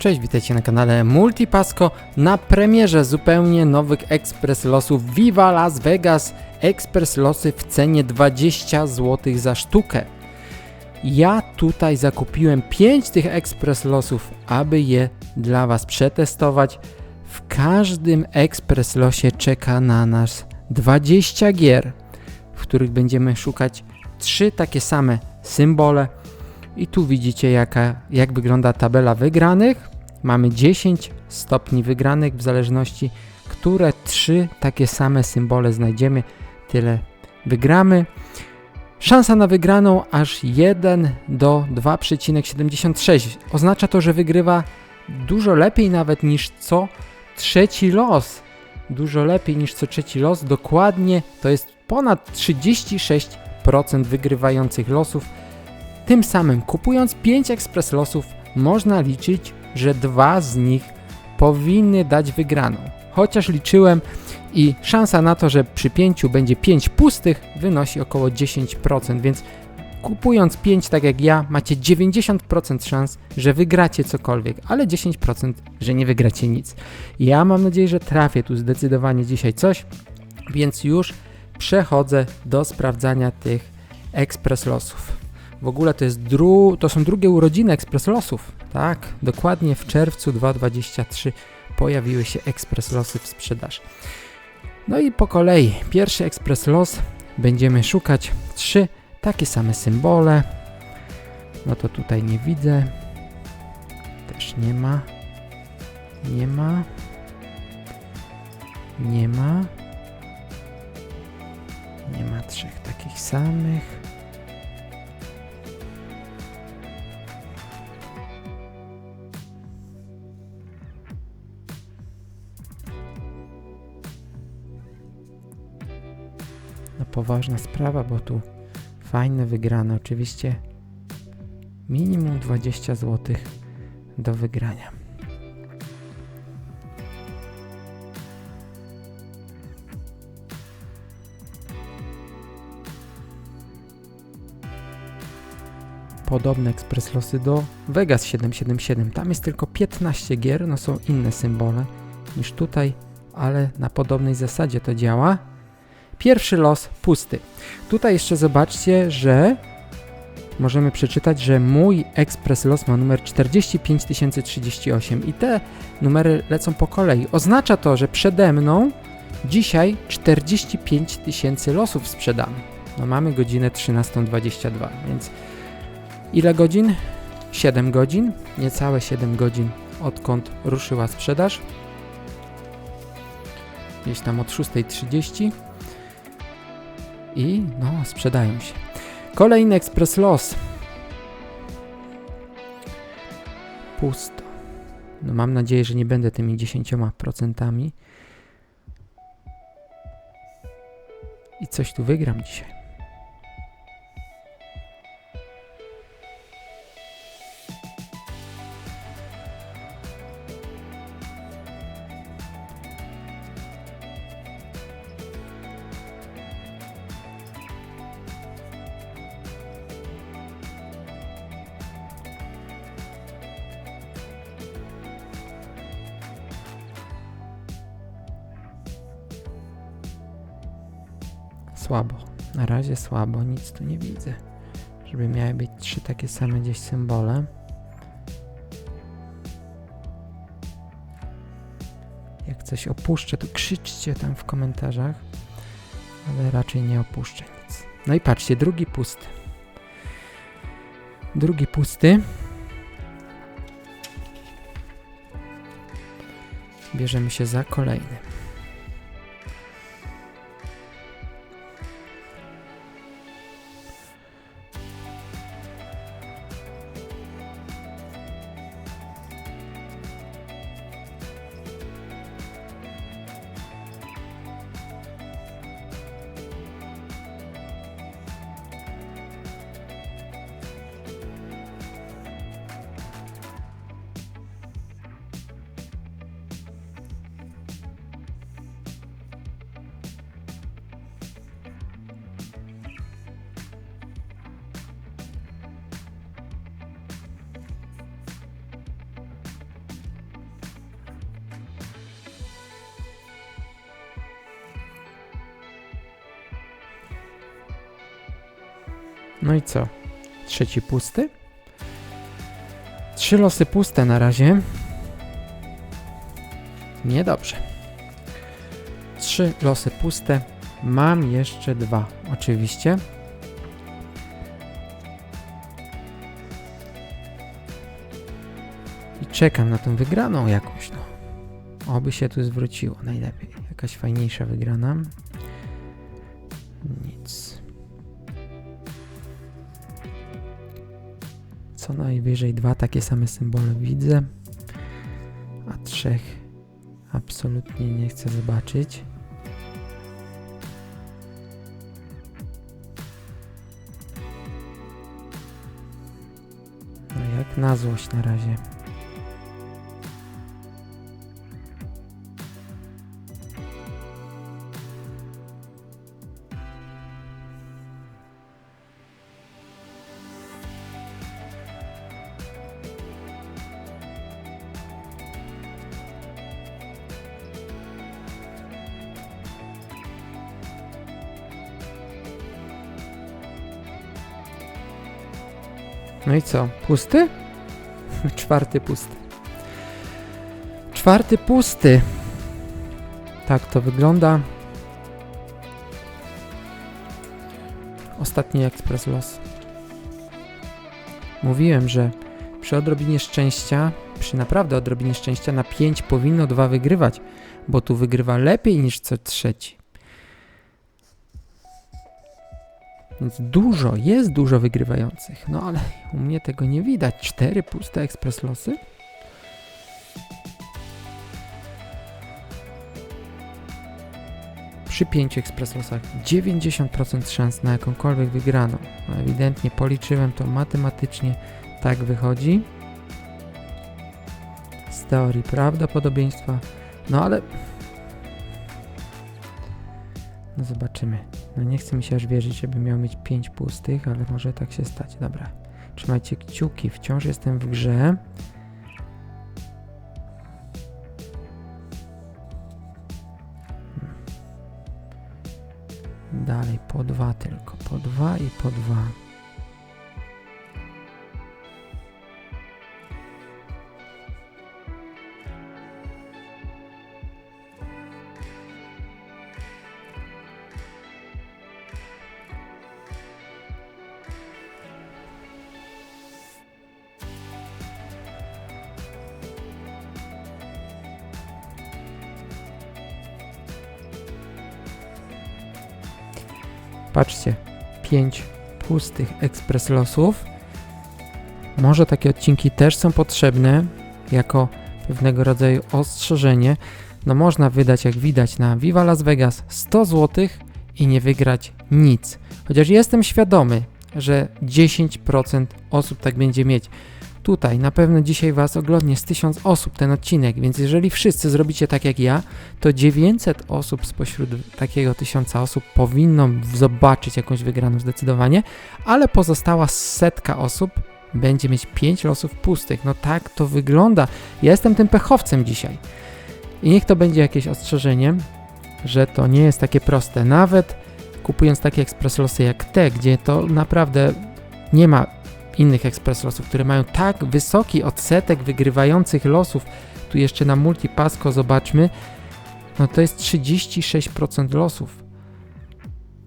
Cześć, witajcie na kanale Multipasco na premierze zupełnie nowych ekspres losów Viva Las Vegas ekspres losy w cenie 20 zł za sztukę. Ja tutaj zakupiłem 5 tych ekspres losów, aby je dla Was przetestować. W każdym ekspres losie czeka na nas 20 gier, w których będziemy szukać trzy takie same symbole. I tu widzicie jaka, jak wygląda tabela wygranych. Mamy 10 stopni wygranych w zależności, które trzy takie same symbole znajdziemy, tyle wygramy. Szansa na wygraną aż 1 do 2,76. Oznacza to, że wygrywa dużo lepiej nawet niż co trzeci los. Dużo lepiej niż co trzeci los. Dokładnie to jest ponad 36% wygrywających losów. Tym samym kupując 5 ekspres losów można liczyć, że dwa z nich powinny dać wygraną. Chociaż liczyłem i szansa na to, że przy 5 będzie 5 pustych wynosi około 10%, więc kupując 5 tak jak ja macie 90% szans, że wygracie cokolwiek, ale 10%, że nie wygracie nic. Ja mam nadzieję, że trafię tu zdecydowanie dzisiaj coś, więc już przechodzę do sprawdzania tych ekspres losów. W ogóle to, jest dru to są drugie urodziny ekspres losów. Tak, dokładnie w czerwcu 2023 pojawiły się ekspres losy w sprzedaży. No i po kolei, pierwszy ekspres los będziemy szukać trzy takie same symbole. No to tutaj nie widzę. Też nie ma. Nie ma. Nie ma. Nie ma trzech takich samych. Poważna sprawa, bo tu fajne wygrane. Oczywiście minimum 20 zł do wygrania. Podobne ekspres losy do Vegas 777. Tam jest tylko 15 gier, no są inne symbole niż tutaj, ale na podobnej zasadzie to działa. Pierwszy los pusty. Tutaj jeszcze zobaczcie, że możemy przeczytać, że mój ekspres los ma numer 45038 i te numery lecą po kolei. Oznacza to, że przede mną dzisiaj 45 tysięcy losów sprzedam. No mamy godzinę 13.22, więc ile godzin? 7 godzin, niecałe 7 godzin odkąd ruszyła sprzedaż. Gdzieś tam od 6.30 i no, sprzedają się. Kolejny Express Loss. Pusto. No mam nadzieję, że nie będę tymi 10%. I coś tu wygram dzisiaj. Słabo. Na razie słabo, nic tu nie widzę. Żeby miały być trzy takie same gdzieś symbole. Jak coś opuszczę, to krzyczcie tam w komentarzach. Ale raczej nie opuszczę nic. No i patrzcie, drugi pusty. Drugi pusty. Bierzemy się za kolejny. No i co? Trzeci pusty? Trzy losy puste na razie. Niedobrze. Trzy losy puste. Mam jeszcze dwa, oczywiście. I czekam na tą wygraną jakąś, no. Oby się tu zwróciło najlepiej. Jakaś fajniejsza wygrana. Nic. Co najwyżej dwa takie same symbole widzę, a trzech absolutnie nie chcę zobaczyć. No jak na złość na razie. No i co? Pusty? Czwarty pusty. Czwarty pusty. Tak to wygląda. Ostatni ekspres los. Mówiłem, że przy odrobinie szczęścia, przy naprawdę odrobinie szczęścia na 5 powinno dwa wygrywać, bo tu wygrywa lepiej niż co trzeci. Więc dużo, jest dużo wygrywających. No ale u mnie tego nie widać. Cztery puste ekspres losy. Przy pięciu ekspres losach 90% szans na jakąkolwiek wygraną. No, ewidentnie policzyłem to matematycznie, tak wychodzi. Z teorii prawdopodobieństwa. No ale no zobaczymy. No nie chce mi się aż wierzyć, żeby miał mieć 5 pustych, ale może tak się stać. Dobra. Trzymajcie kciuki, wciąż jestem w grze. Dalej, po dwa tylko. Po dwa i po dwa. Patrzcie, 5 pustych ekspres losów. Może takie odcinki też są potrzebne jako pewnego rodzaju ostrzeżenie. No można wydać, jak widać, na Viva Las Vegas 100 zł i nie wygrać nic. Chociaż jestem świadomy, że 10% osób tak będzie mieć. Tutaj na pewno dzisiaj Was oglądnie z 1000 osób ten odcinek, więc jeżeli wszyscy zrobicie tak jak ja, to 900 osób spośród takiego 1000 osób powinno zobaczyć jakąś wygraną zdecydowanie, ale pozostała setka osób będzie mieć 5 losów pustych. No tak to wygląda. Ja jestem tym pechowcem dzisiaj. I niech to będzie jakieś ostrzeżenie, że to nie jest takie proste. Nawet kupując takie ekspres losy jak te, gdzie to naprawdę nie ma innych ekspres losów, które mają tak wysoki odsetek wygrywających losów, tu jeszcze na multipasco zobaczmy, no to jest 36% losów.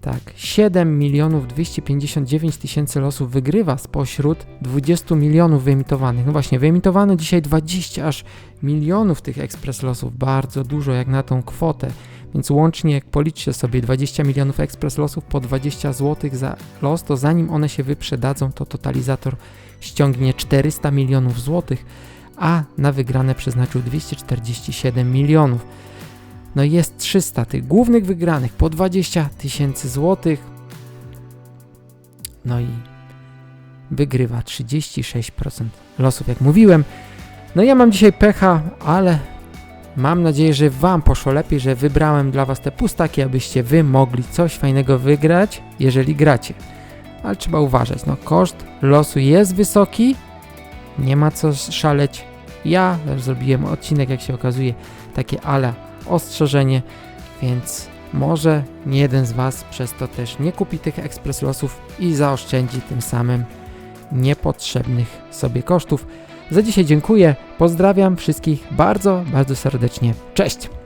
Tak, 7 milionów 259 tysięcy losów wygrywa spośród 20 milionów wyemitowanych. No właśnie, wyemitowano dzisiaj 20 aż milionów tych ekspres losów, bardzo dużo jak na tą kwotę. Więc łącznie, jak policzcie sobie 20 milionów ekspres losów po 20 zł za los, to zanim one się wyprzedadzą, to totalizator ściągnie 400 milionów złotych, a na wygrane przeznaczył 247 milionów. No i jest 300 tych głównych wygranych po 20 tysięcy złotych. No i wygrywa 36% losów, jak mówiłem. No ja mam dzisiaj pecha, ale mam nadzieję, że Wam poszło lepiej, że wybrałem dla Was te pustaki, abyście Wy mogli coś fajnego wygrać, jeżeli gracie. Ale trzeba uważać, no koszt losu jest wysoki, nie ma co szaleć. Ja zrobiłem odcinek, jak się okazuje, takie ale ostrzeżenie, więc Może nie jeden z Was przez to też nie kupi tych ekspres losów i zaoszczędzi tym samym niepotrzebnych sobie kosztów. Za dzisiaj dziękuję, pozdrawiam wszystkich bardzo, bardzo serdecznie. Cześć!